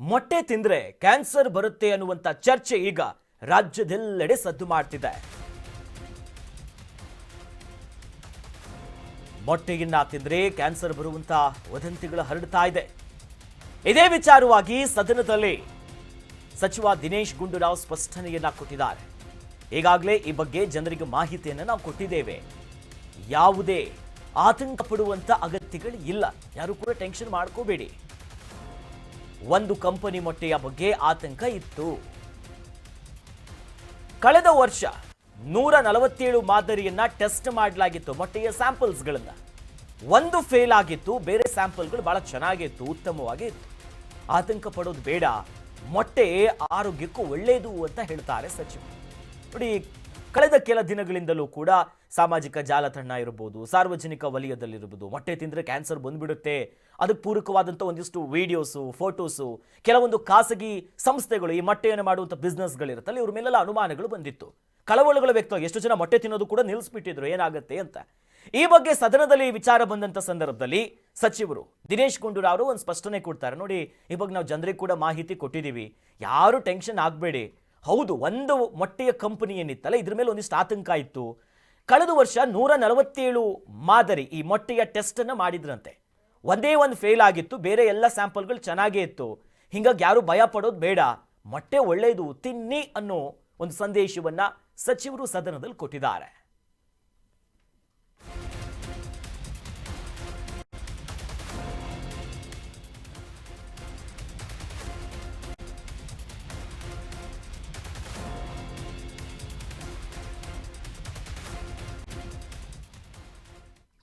ಮೊಟ್ಟೆ ತಿಂದ್ರೆ ಕ್ಯಾನ್ಸರ್ ಬರುತ್ತೆ ಅನ್ನುವಂಥ ಚರ್ಚೆ ಈಗ ರಾಜ್ಯದೆಲ್ಲೆಡೆ ಸದ್ದು ಮಾಡ್ತಿದೆ. ಮೊಟ್ಟೆಯನ್ನ ತಿಂದ್ರೆ ಕ್ಯಾನ್ಸರ್ ಬರುವಂತ ವದಂತಿಗಳು ಹರಡ್ತಾ ಇದೆ. ಇದೇ ವಿಚಾರವಾಗಿ ಸದನದಲ್ಲಿ ಸಚಿವ ದಿನೇಶ್ ಗುಂಡೂರಾವ್ ಸ್ಪಷ್ಟನೆಯನ್ನ ಕೊಟ್ಟಿದ್ದಾರೆ. ಈಗಾಗಲೇ ಈ ಬಗ್ಗೆ ಜನರಿಗೆ ಮಾಹಿತಿಯನ್ನು ನಾವು ಕೊಟ್ಟಿದ್ದೇವೆ. ಯಾವುದೇ ಆತಂಕ ಪಡುವಂತ ಅಗತ್ಯಗಳು ಇಲ್ಲ. ಯಾರು ಕೂಡ ಟೆನ್ಷನ್ ಮಾಡ್ಕೋಬೇಡಿ. ಒಂದು ಕಂಪನಿ ಮೊಟ್ಟೆಯ ಬಗ್ಗೆ ಆತಂಕ ಇತ್ತು. ಕಳೆದ ವರ್ಷ ನೂರ ನಲವತ್ತೇಳು ಮಾದರಿಯನ್ನ ಟೆಸ್ಟ್ ಮಾಡಲಾಗಿತ್ತು ಮೊಟ್ಟೆಯ ಸ್ಯಾಂಪಲ್ಸ್ಗಳನ್ನ. ಒಂದು ಫೇಲ್ ಆಗಿತ್ತು, ಬೇರೆ ಸ್ಯಾಂಪಲ್ಗಳು ಬಹಳ ಚೆನ್ನಾಗಿತ್ತು ಉತ್ತಮವಾಗಿ ಇತ್ತು ಆತಂಕ ಪಡೋದು ಬೇಡ, ಮೊಟ್ಟೆ ಆರೋಗ್ಯಕ್ಕೂ ಒಳ್ಳೆಯದು ಅಂತ ಹೇಳ್ತಾರೆ ಸಚಿವರು. ನೋಡಿ ಕಳೆದ ಕೆಲ ದಿನಗಳಿಂದಲೂ ಕೂಡ ಸಾಮಾಜಿಕ ಜಾಲತಾಣ ಇರ್ಬೋದು ಸಾರ್ವಜನಿಕ ವಲಯದಲ್ಲಿರ್ಬೋದು ಮೊಟ್ಟೆ ತಿಂದರೆ ಕ್ಯಾನ್ಸರ್ ಬಂದ್ಬಿಡುತ್ತೆ. ಅದಕ್ಕೆ ಪೂರಕವಾದಂಥ ಒಂದಿಷ್ಟು ವೀಡಿಯೋಸು ಫೋಟೋಸು ಕೆಲವೊಂದು ಖಾಸಗಿ ಸಂಸ್ಥೆಗಳು ಈ ಮೊಟ್ಟೆಯನ್ನು ಮಾಡುವಂಥ ಬಿಸ್ನೆಸ್ಗಳಿರುತ್ತಲ್ಲ ಇವ್ರ ಮೇಲೆಲ್ಲ ಅನುಮಾನಗಳು ಬಂದಿತ್ತು. ಕಳವಳಗಳು ವ್ಯಕ್ತ ಎಷ್ಟು ಜನ ಮೊಟ್ಟೆ ತಿನ್ನೋದು ಕೂಡ ನಿಲ್ಲಿಸ್ಬಿಟ್ಟಿದ್ರು, ಏನಾಗುತ್ತೆ ಅಂತ. ಈ ಬಗ್ಗೆ ಸದನದಲ್ಲಿ ವಿಚಾರ ಬಂದಂಥ ಸಂದರ್ಭದಲ್ಲಿ ಸಚಿವರು ದಿನೇಶ್ ಗುಂಡೂರಾವ್ ಒಂದು ಸ್ಪಷ್ಟನೆ ಕೊಡ್ತಾರೆ. ನೋಡಿ ಈ ಬಗ್ಗೆ ನಾವು ಜನರಿಗೆ ಕೂಡ ಮಾಹಿತಿ ಕೊಟ್ಟಿದ್ದೀವಿ. ಯಾರು ಟೆನ್ಷನ್ ಆಗಬೇಡಿ. ಹೌದು, ಒಂದು ಮೊಟ್ಟೆಯ ಕಂಪನಿ ಏನಿತ್ತಲ್ಲ, ಇದ್ರ ಮೇಲೆ ಒಂದಿಷ್ಟು ಆತಂಕ ಇತ್ತು. ಕಳೆದ ವರ್ಷ ನೂರ ನಲವತ್ತೇಳು ಮಾದರಿ ಈ ಮೊಟ್ಟೆಯ ಟೆಸ್ಟ್ ಅನ್ನ ಮಾಡಿದ್ರಂತೆ. ಒಂದೇ ಒಂದು ಫೇಲ್ ಆಗಿತ್ತು, ಬೇರೆ ಎಲ್ಲ ಸ್ಯಾಂಪಲ್ಗಳು ಚೆನ್ನಾಗೇ ಇತ್ತು. ಹಿಂಗಾಗಿ ಯಾರು ಭಯ ಪಡೋದು ಬೇಡ. ಮೊಟ್ಟೆ ಒಳ್ಳೆಯದು ತಿನ್ನಿ ಅನ್ನೋ ಒಂದು ಸಂದೇಶವನ್ನ ಸಚಿವರು ಸದನದಲ್ಲಿ ಕೊಟ್ಟಿದ್ದಾರೆ.